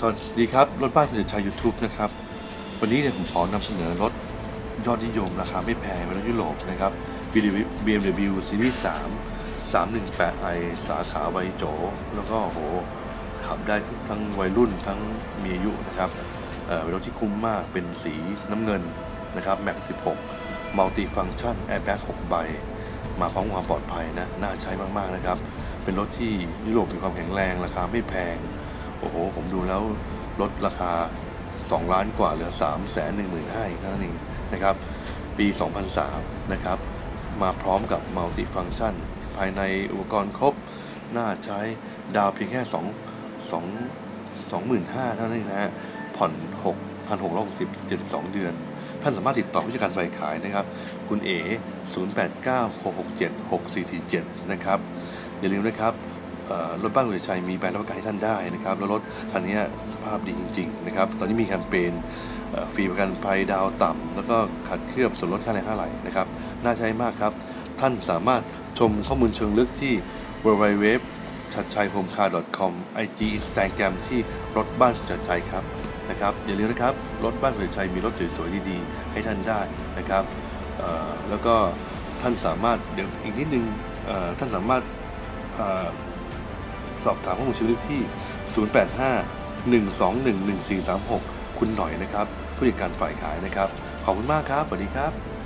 สวัสดีครับ รถบ้านคุณชัยยูทูบนะครับ วันนี้เนี่ยผมขอนำเสนอรถยอดนิยมราคาไม่แพงเป็นรถยุโรปนะครับ BMW Series 3 318i สาขาไวโจ แล้วก็โหขับได้ทั้งงวัยรุ่นทั้งมีอายุนะครับเอ่อเป็นรถที่คุ้มมากเป็นสีน้ำเงินนะครับแม็ก16มัลติฟัง c t ชันแอร์แบ็ก6ใบ มาพร้อมความปลอดภัยนะ น่าใช้มากๆนะครับ เป็นรถที่ยุโรปมีความแข็งแรงราคาไม่แพง โอ้โห ผมดูแล้วลดราคา 2 ล้านกว่าเหลือ 3 1 5 0 0 0 0เท่านั้นเองนะครับ ปี 2003 นะครับ มาพร้อมกับมัลติฟัง c t ชัน ภายในอุปกรณ์ครบ น่าใช้ดาวเพียงแค่ 2 2 25,000เท่านั้นเองนะฮะ ผ่อน 6,660 72 เดือน ท่านสามารถติดต่อผู้จัดการฝ่ายขายนะครับ คุณเอ๋0896676447 นะครับ อย่าลืมนะครับ รถบ้านคุณชัยมีใบรับประกันให้ท่านได้นะครับแล้วรถคันนี้สภาพดีจริงๆนะครับตอนนี้มีแคมเปญฟรีประกันภัยดาวต่ำ แล้วก็ขัดเคลือบส่วนลดค่าแรงค่าไหลนะครับน่าใช้มากครับ ท่านสามารถชมข้อมูลเชิงลึกที่ www ชัดชัย homecar com IG Instagram ที่รถบ้านชัดชัยครับนะครับอย่าลืมนะครับรถบ้านคุณชัยมีรถสวยๆดีๆให้ท่านได้นะครับแล้วก็ท่านสามารถเดี๋ยวอีกนิดนึงเอ่อท่านสามารถ อ่อสอบถามข้อมูลชีวิตที่ 085 121 1436 คุณหน่อยนะครับ ผู้จัดการฝ่ายขายนะครับ ขอบคุณมากครับ สวัสดีครับ